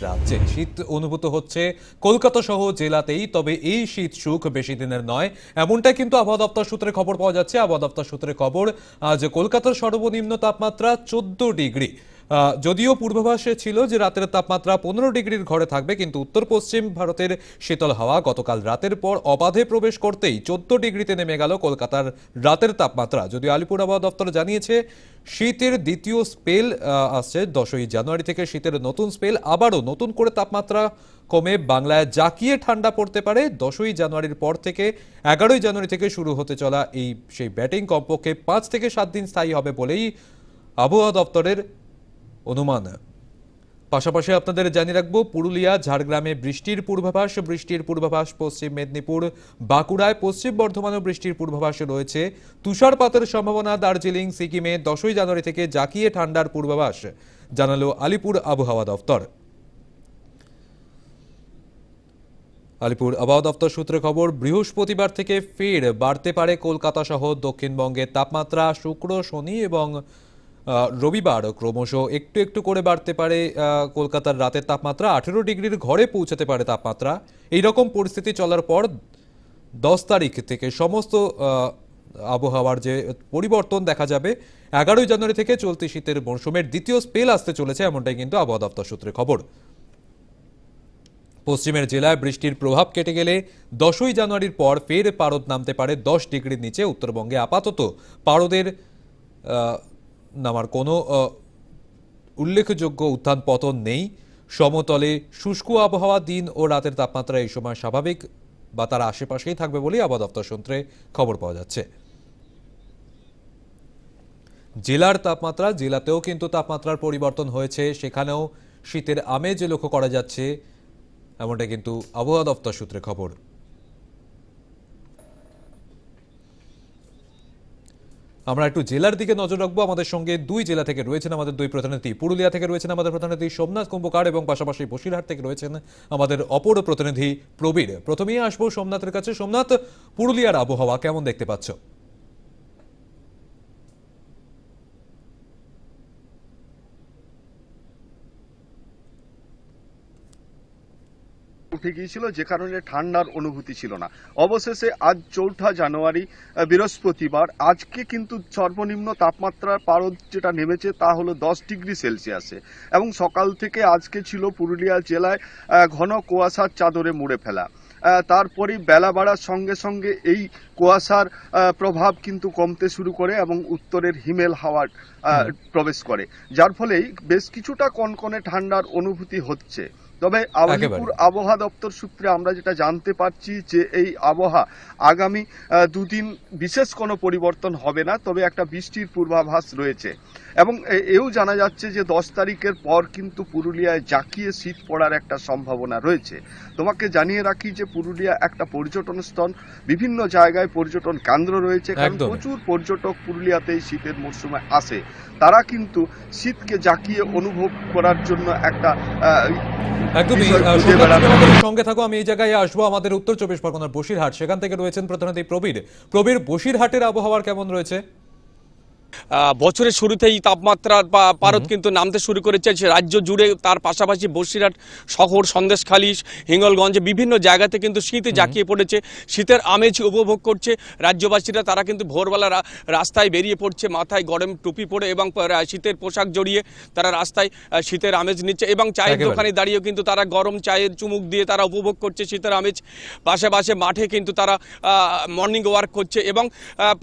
রাজ্যে শীত অনুভূত হচ্ছে কলকাতা সহ জেলাতেই, তবে এই শীত সুখ বেশি দিনের নয়। এমনটাই কিন্তু আবহাওয়া দপ্তর সূত্রে খবর পাওয়া যাচ্ছে। আবহাওয়া দপ্তর সূত্রে খবর, আজ কলকাতার সর্বনিম্ন তাপমাত্রা চোদ্দ ডিগ্রি। যদিও পূর্বাভাসে ছিল যে রাতের তাপমাত্রা পনেরো ডিগ্রির ঘরে থাকবে, কিন্তু উত্তর পশ্চিম ভারতের শীতল হাওয়া গতকাল রাতের পর অবাধে প্রবেশ করতেই চোদ্দ ডিগ্রিতে নেমে গেল কলকাতার রাতের তাপমাত্রা। যদিও আলিপুর আবহাওয়া দপ্তর জানিয়েছে, শীতের দ্বিতীয় স্পেল আসছে দশই জানুয়ারি থেকে শীতের নতুন স্পেল, আবারও নতুন করে তাপমাত্রা কমে বাংলায় জাকিয়ে ঠান্ডা পড়তে পারে। দশই জানুয়ারির পর থেকে এগারোই জানুয়ারি থেকে শুরু হতে চলা এই সেই ব্যাটিং কমপক্ষে পাঁচ থেকে সাত দিন স্থায়ী হবে বলেই আবহাওয়া দপ্তরের অনুমান পাশাপাশি আপনাদের জানিয়ে রাখব, পুরুলিয়া, ঝাড়গ্রামে বৃষ্টির পূর্বাভাস বৃষ্টির পূর্বাভাস পশ্চিম মেদিনীপুর, বাঁকুড়ায় পশ্চিম বর্ধমানেও বৃষ্টির পূর্বাভাস রয়েছে। তুষারপাতের সম্ভাবনা দার্জিলিং, সিকিমে দশই জানুয়ারি থেকে জাকিয়ে ঠান্ডার পূর্বাভাস, জানালো আলিপুর আবহাওয়া দপ্তর আলিপুর আবহাওয়া দপ্তর সূত্রে খবর, বৃহস্পতিবার থেকে ফের বাড়তে পারে কলকাতা সহ দক্ষিণবঙ্গের তাপমাত্রা শুক্র, শনি এবং আহ, রবিবার ক্রমশ একটু একটু করে বাড়তে পারে কলকাতার রাতের তাপমাত্রা। আঠেরো ডিগ্রির ঘরে পৌঁছাতে পারে তাপমাত্রা। এই রকম পরিস্থিতি চলার পর দশ তারিখ থেকে সমস্ত আবহাওয়ার যে পরিবর্তন দেখা যাবে এগারোই জানুয়ারি থেকে চলতি শীতের মরশুমের দ্বিতীয় স্পেল আসতে চলেছে এমনটাই কিন্তু আবহাওয়া দপ্তর সূত্রে খবর। পশ্চিমের জেলায় বৃষ্টির প্রভাব কেটে গেলে দশই জানুয়ারির পর ফের পারদ নামতে পারে দশ ডিগ্রির নিচে। উত্তরবঙ্গে আপাতত পারদের নামার কোনো উল্লেখযোগ্য উত্থান পতন নেই। সমতলে শুষ্ক আবহাওয়া দিন ও রাতের তাপমাত্রা এই সময় স্বাভাবিক বা তার আশেপাশেই থাকবে বলেই আবহাওয়া দপ্তর সূত্রে খবর পাওয়া যাচ্ছে। জেলার তাপমাত্রা, জেলাতেও কিন্তু তাপমাত্রার পরিবর্তন হয়েছে। সেখানেও শীতের আমেজ লক্ষ্য করা যাচ্ছে এমনটা কিন্তু আবহাওয়া দপ্তর সূত্রে খবর। আমরা একটু জেলার দিকে নজর রাখব। আমাদের সঙ্গে দুই জেলা থেকে রয়েছেন আমাদের দুই প্রতিনিধি। পুরুলিয়া থেকে রয়েছেন আমাদের প্রতিনিধি সোমনাথ কুম্ভকার এবং পাশাপাশি বসিরহাট থেকে রয়েছেন আমাদের অপর প্রতিনিধি প্রবীর। প্রথমেই আসব সোমনাথের কাছে। সোমনাথ, পুরুলিয়ার আবহাওয়া কেমন দেখতে পাচ্ছ? উঠে গিয়েছিল যে কারণে ঠান্ডার অনুভূতি ছিল না। অবশেষে আজ চৌঠা জানুয়ারি বৃহস্পতিবার। আজকে কিন্তু সর্বনিম্ন তাপমাত্রার পারদ যেটা নেমেছে তা হলো দশ ডিগ্রি সেলসিয়াসে। এবং সকাল থেকে আজকে ছিল পুরুলিয়া জেলায় ঘন কুয়াশার চাদরে মুড়ে ফেলা। আহ, তারপরেই বেলা বাড়ার সঙ্গে সঙ্গে এই কুয়াশার প্রভাব কিন্তু কমতে শুরু করে এবং উত্তরের হিমেল হাওয়ার প্রবেশ করে। যার ফলেই বেশ কিছুটা কনকনে ঠান্ডার অনুভূতি হচ্ছে। তবে আলিপুর আবহাওয়া দপ্তর সূত্রে আমরা যেটা জানতে পারছি যে এই আবহাওয়া আগামী দুদিন বিশেষ কোনো পরিবর্তন হবে না তবে একটা বৃষ্টির পূর্বাভাস রয়েছে। এবং এও জানা যাচ্ছে যে দশ তারিখের পর কিন্তু পুরুলিয়ায় জাকিয়ে শীত পড়ার একটা সম্ভাবনা রয়েছে। তোমাকে জানিয়ে রাখি যে পুরুলিয়া একটা পর্যটন স্থল বিভিন্ন জায়গায় পর্যটন কেন্দ্র রয়েছে কারণ প্রচুর পর্যটক পুরুলিয়াতে এই শীতের মরশুমে আসে। তারা কিন্তু শীতকে জাকিয়ে অনুভব করার জন্য একটা একদমই সঙ্গে থাকো আমি এই জায়গায় আসব আমাদের উত্তর চব্বিশ পরগনার বসিরহাট। সেখান থেকে রয়েছেন প্রধানত প্রবীর। প্রবীর বসিরহাটের আবহাওয়ার কেমন রয়েছে? বছরের শুরুতেই তাপমাত্রা বা পারদ কিন্তু নামতে শুরু করেছে। রাজ্য জুড়ে তার পাশাপাশি বসিরহাট শহর সন্দেশখালী হিঙ্গলগঞ্জে বিভিন্ন জায়গাতে কিন্তু শীতে জাঁকিয়ে পড়েছে। শীতের আমেজ উপভোগ করছে রাজ্যবাসীরা। তারা কিন্তু ভোরবেলা রাস্তায় বেরিয়ে পড়ছে মাথায় গরম টুপি পরে এবং শীতের পোশাক জড়িয়ে তারা রাস্তায় শীতের আমেজ নিচ্ছে এবং চায়ের। দোকানে দাঁড়িয়েও কিন্তু তারা গরম চায়ের চুমুক দিয়ে তারা উপভোগ করছে শীতের আমেজ। পাশাপাশি মাঠে কিন্তু তারা মর্নিং ওয়ার্ক করছে এবং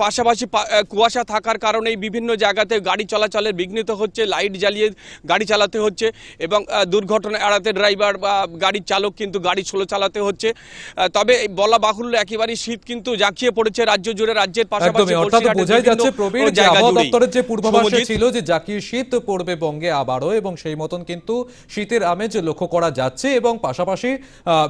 পাশাপাশি কুয়াশা থাকার কারণেই বিভিন্ন জায়গাতে গাড়ি চলাচলের বিঘ্নিত হচ্ছে লাইট জ্বালিয়ে গাড়ি চালাতে হচ্ছে এবং দুর্ঘটনা এড়াতে ড্রাইভার বা গাড়ির চালক কিন্তু গাড়ি স্লো চালাতে হচ্ছে। তবে বলা বাহুল্য একেবারেই শীত কিন্তু জাঁকিয়ে পড়েছে রাজ্য জুড়ে রাজ্যের পাশাপাশি অর্থাৎ বোঝাই যাচ্ছে প্রবীর যে জায়গা দপ্তরের যে পূর্বাভাসে ছিল যে জাকিয়ে শীত পড়বে বঙ্গে আবারও এবং সেই মতন কিন্তু শীতের আমেজ লক্ষ্য করা যাচ্ছে এবং পাশাপাশি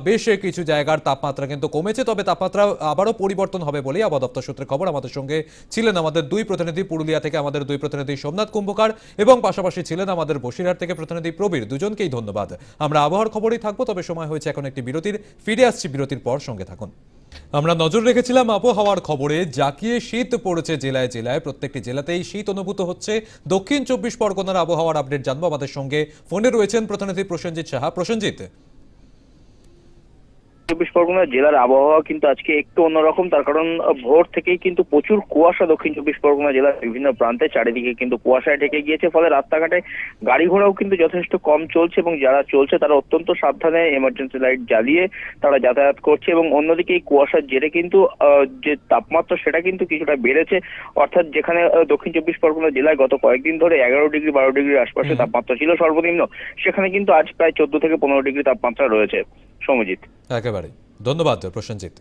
বেশ কিছু জায়গার তাপমাত্রা কিন্তু কমেছে তবে তাপমাত্রা আবারও পরিবর্তন হবে বলেই আবহাওয়া দপ্তর সূত্রে খবর। আমাদের সঙ্গে ছিলেন আমাদের দুই প্রতিনিধি পুরুলিয়া থেকে আমাদের দুই প্রতিনিধি সোমনাথ কুম্ভকার এবং পাশাপাশি ছিলেন আমাদের বসিরহাট থেকে প্রতিনিধি প্রবীর। দুজনকেই ধন্যবাদ। আমরা আবহাওয়ার খবরেই থাকব, তবে সময় হয়েছে এখন একটি বিরতির। ফিরে আসছি বিরতির পর, সঙ্গে থাকুন। আমরা নজর রেখেছিলাম আবহাওয়ার খবরে, জাকিয়ে শীত পড়েছে জেলায় জেলায়। প্রত্যেকটি জেলাতেই শীত অনুভূত হচ্ছে। দক্ষিণ চব্বিশ পরগনার আবহাওয়ার আপডেট জানব। আমাদের সঙ্গে ফোনে রয়েছেন প্রতিনিধি প্রসেনজিৎ সাহা। প্রসেনজিৎ। চব্বিশ পরগনা জেলার আবহাওয়া কিন্তু আজকে একটু অন্যরকম। তার কারণ ভোর থেকেই কিন্তু প্রচুর কুয়াশা দক্ষিণ চব্বিশ পরগনা জেলার বিভিন্ন প্রান্তে চারিদিকে কিন্তু কুয়াশায় ঢেকে গিয়েছে। ফলে রাস্তাঘাটে গাড়ি ঘোড়াও কিন্তু যথেষ্ট কম চলছে এবং যারা চলছে তারা অত্যন্ত সাবধানে এমার্জেন্সি লাইট জ্বালিয়ে তারা যাতায়াত করছে এবং অন্যদিকে এই কুয়াশার জেরে কিন্তু আহ, যে তাপমাত্রা সেটা কিন্তু কিছুটা বেড়েছে। অর্থাৎ যেখানে দক্ষিণ চব্বিশ পরগনা জেলায় গত কয়েকদিন ধরে এগারো ডিগ্রি বারো ডিগ্রির আশপাশে তাপমাত্রা ছিল সর্বনিম্ন সেখানে কিন্তু আজ প্রায় চোদ্দ থেকে পনেরো ডিগ্রি তাপমাত্রা রয়েছে। সমজিৎ। একেবারে ধন্যবাদ প্রসেনজিৎ।